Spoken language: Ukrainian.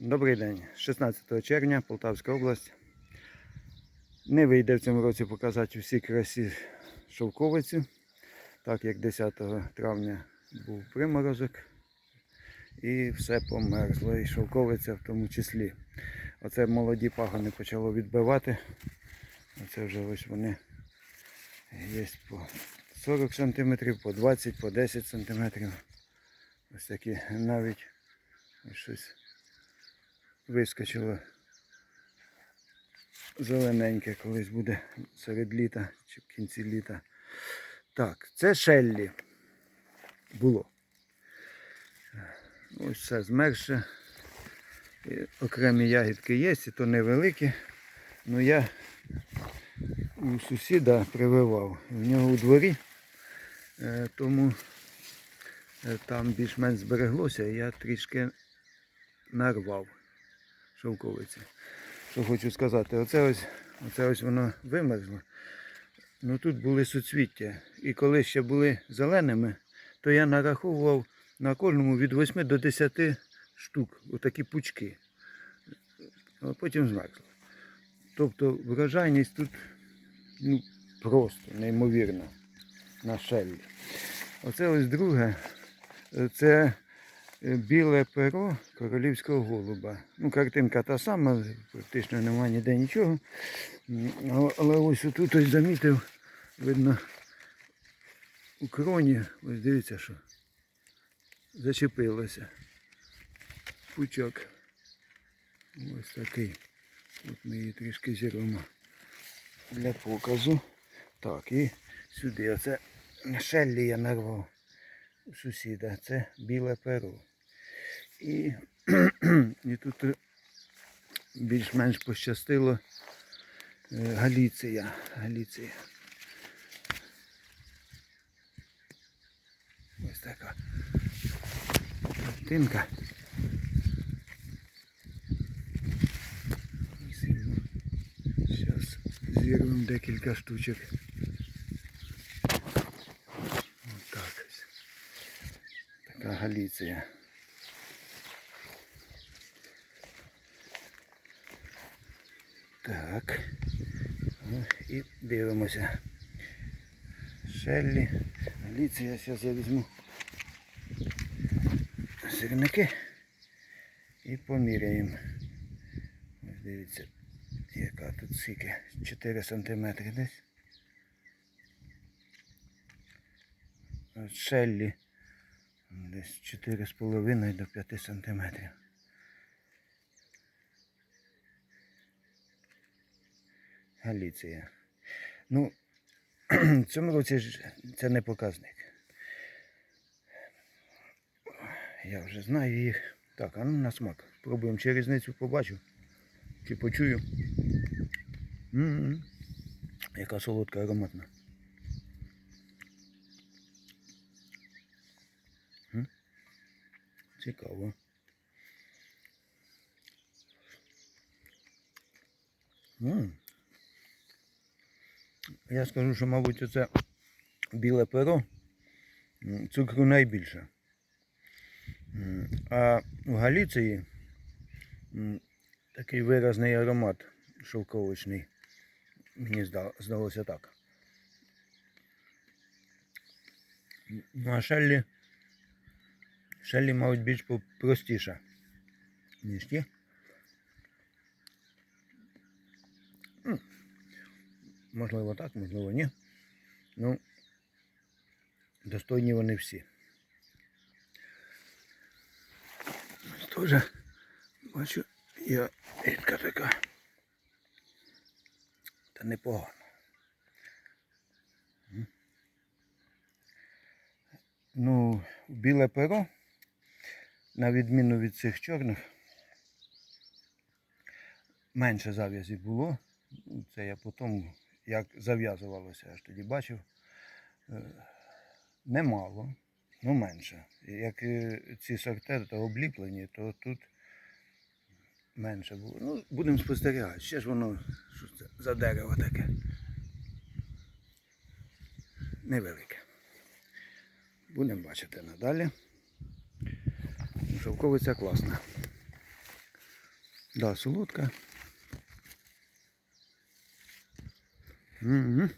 Добрий день, 16 червня, Полтавська область. Не вийде в цьому році показати всі красі шовковиці, так як 10 травня був приморозок і все померзло, і шовковиця в тому числі. Оце молоді пагони почало відбивати. Оце вже ось вони є по 40 см, по 20, по 10 см. Ось такі навіть ось щось вискочило зелененьке, колись буде серед літа чи в кінці літа. Так, це Шеллі було. Ось все змерше. Окремі ягідки є, і то невеликі. Ну я у сусіда прививав. В нього у дворі, е, тому е, там більш-менш збереглося, я трішки нарвав шовковиці. Що хочу сказати, оце ось, оце ось воно вимерзло. Ну тут були суцвіття. І коли ще були зеленими, то я нараховував на кожному від 8 до 10 штук, отакі пучки. А потім змерзло. Тобто врожайність тут ну, просто неймовірна на шеллі. Оце ось друге. Це біле перо королівського голуба. Ну, картинка та сама, практично немає ніде нічого. Але- ось тут ось замітив, видно, у кроні, ось дивіться, що зачепилося. Пучок. Ось такий. От ми її трішки зірвемо для показу. Так, і сюди. Оце шеллі я нарвав сусіда. Це біле перо. І, і тут е, більш-менш пощастило е, Галіція. Галіція. Ось така картинка. Зараз зірвемо декілька штучок. Ось так ось. Така Галіція. Так. Ну, і дивимося. Шеллі. Галіція, зараз я візьму сірники і поміряємо. Ось дивіться, яка тут скільки? 4 сантиметри десь. Шеллі десь 4,5 до 5 сантиметрів. Галіція. Ну, в цьому році це не показник. Я вже знаю їх. Так, а ну на смак. Пробуємо чи різницю побачу. Чи почую. М-м. Яка солодка ароматна. Цікаво. М. Я скажу, що, мабуть, оце біле перо. Цукру найбільше. А в Галіції такий виразний аромат шовковичний. Мені здалося так. Ну, а Шеллі, Шеллі, мабуть, більш простіша, ніж ті. Можливо так, можливо ні. Ну, достойні вони всі. Тоже бачу, я рідка така. Та непогано. Ну, біле перо, на відміну від цих чорних, менше зав'язів було. Це я потім, як зав'язувалося, аж тоді бачив. Е, Немало, ну менше. Як е, ці сорти то обліплені, то тут менше було. Ну, будемо спостерігати. Ще ж воно, що це за дерево таке. Невелике. Будемо бачити надалі. Шовковиця класна. Да, солодка. Угу.